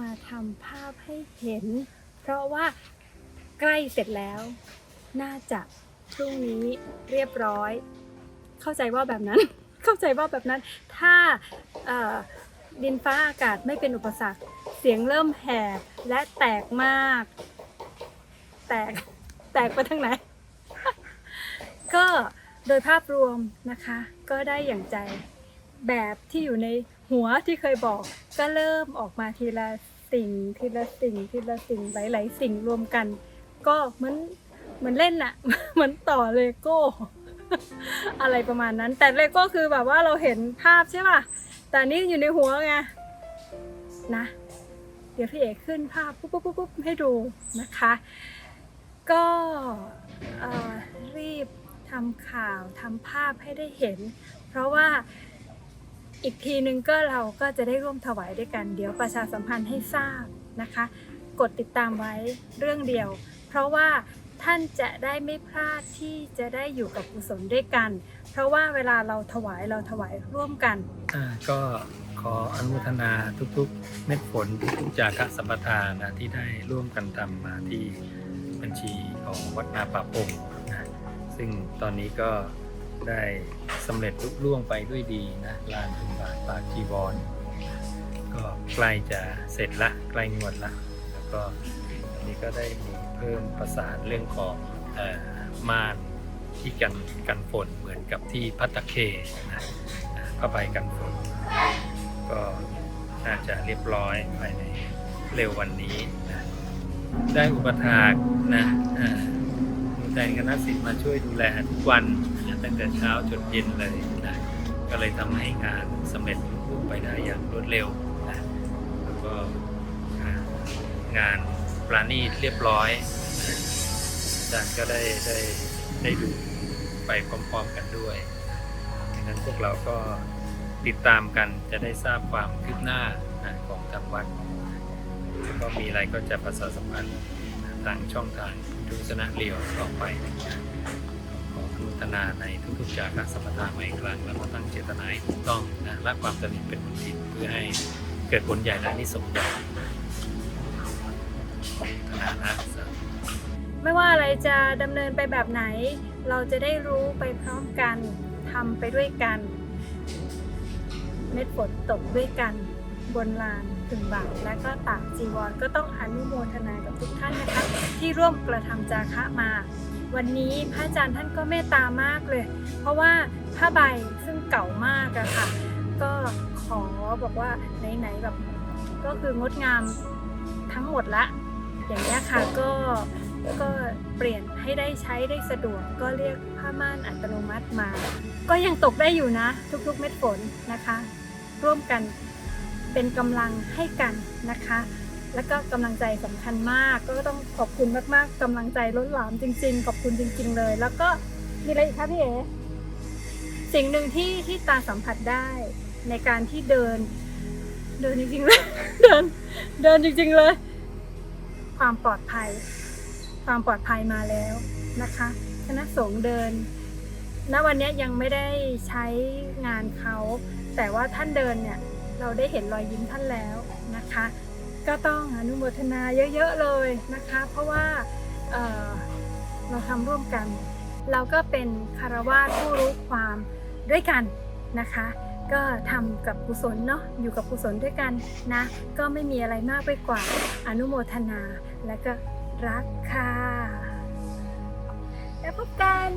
มาทำภาพให้เห็น เพราะว่าใกล้เสร็จแล้ว น่าจะพรุ่งนี้เรียบร้อย เข้าใจว่าแบบนั้น เข้าใจว่าแบบนั้น ถ้าดินฟ้าอากาศไม่เป็นอุปสรรค เสียงเริ่มแหบและแตกมาก แตก แตกไปทางไหน ก็โดยภาพรวมนะคะ ก็ได้อย่างใจแบบที่อยู่ใน หัวที่เคยบอกก็เริ่มออกมาทีละสิ่งทีละสิ่งทีละสิ่งหลาย ๆ สิ่งรวมกัน ก็เหมือนเหมือนเล่นอะเหมือนต่อเลโก้ อะไรประมาณนั้น แต่เลโก้คือแบบว่าเราเห็นภาพใช่ป่ะแต่นี่อยู่ในหัวไงนะ เดี๋ยวพี่เอกขึ้นภาพปุ๊บปุ๊บปุ๊บให้ดูนะคะ ก็รีบทำข่าวทำภาพให้ได้เห็น เพราะว่า อีกทีนึงก็เราก็จะได้ร่วมถวายด้วยกัน เดี๋ยวประชาสัมพันธ์ให้ทราบนะคะ กดติดตามไว้เรื่องเดียว เพราะว่าท่านจะได้ไม่พลาดที่จะได้อยู่กับกุศลด้วยกัน เพราะว่าเวลาเราถวายเราถวายร่วมกัน อ่าก็ขออนุโมทนาทุกๆ เม็ดฝนทุกๆจากะสัมปทานนะที่ได้ร่วมกันทำมาที่บัญชีของวัดนาป่าปงนะซึ่งตอนนี้ก็ ได้สำเร็จลุล่วงไปด้วยดีนะลานบุญบาทปาจีวร ก็ใกล้จะเสร็จละใกล้งวดละแล้วก็ตอนนี้ก็ได้มีเพิ่มประสานเรื่องของออม่านที่กันกันฝนเหมือนกับที่พัตตะเคนะอ่าผ้าใบกันฝนก็น่าจะเรียบร้อยภายในเร็ววันนี้นะได้อุปถากนะ อาคุณแตนคณะสิทธิ์มาช่วยดูแลทุกวันตั้งแต่เช้าจนเย็นเลยนะก็เลยทำให้งานสำเร็จลุไปได้อย่างรวดเร็วนะแล้วก็งานปราณีตเรียบร้อยอาจารย์ก็ได้ได้ได้ดูไปพร้อมๆกันด้วยดังนั้นพวกเราก็ติดตามกันจะได้ทราบความคืบหน้านะของทางวัดแล้วก็มีอะไรก็จะประชาสัมพันธ์ทางช่องทาง ทุสนะเรียวต่อไป ขออนุทนาในทุกๆจากสัมปทานมาอีกครั้งแล้วก็ตั้งเจตนาถูกต้องนะละความตนิเป็นผลผิดเพื่อให้เกิดผลใหญ่และนิสงใหญ่ธนานะไม่ว่าอะไรจะดำเนินไปแบบไหน เราจะได้รู้ไปพร้อมกันทำไปด้วยกัน เม็ดฝนตกด้วยกัน บนลานถึงบ่าและก็ตากจีวรก็ต้องอนุโมทนากับทุกท่านนะคะ ที่ร่วมกระทำจาคะมา วันนี้พระอาจารย์ท่านก็เมตตามากเลย เพราะว่าผ้าใบซึ่งเก่ามากอะค่ะ ก็ขอบอกว่าไหนๆแบบก็คืองดงามทั้งหมดละ อย่างนี้ค่ะก็ก็เปลี่ยนให้ได้ใช้ได้สะดวกก็เรียกผ้าม่านอัตโนมัติมา ก็ยังตกได้อยู่นะ ทุกๆเม็ดฝนนะคะ ร่วมกัน เป็นกำลังให้กันนะคะ แล้วก็กำลังใจสำคัญมาก ก็ต้องขอบคุณมากๆกำลังใจล้นหลามจริง ๆ ขอบคุณจริง ๆ เลย แล้วก็มีอะไรอีกคะพี่เอ๋สิ่งหนึ่งที่ที่ตาสัมผัสได้ในการที่เดิน เดินจริงๆเลยเดินเดินจริง ๆเลย ความปลอดภัย ความปลอดภัยมาแล้วนะคะคณะสงฆ์เดินณวันนี้ยังไม่ได้ใช้งานเขา แต่ว่าท่านเดินเนี่ย เราได้เห็นรอยยิ้มท่านแล้วนะคะ ก็ต้องอนุโมทนาเยอะๆเลยนะคะ เพราะว่าเเราทำร่วมกัน เราก็เป็นคารวาสผู้รู้ความด้วยกันนะคะก็ทำกับกุศลเนาะอยู่กับกุศลด้วยกันนะ ก็ไม่มีอะไรมากไปกว่าอนุโมทนาและก็รักค่ะ แล้วพบกัน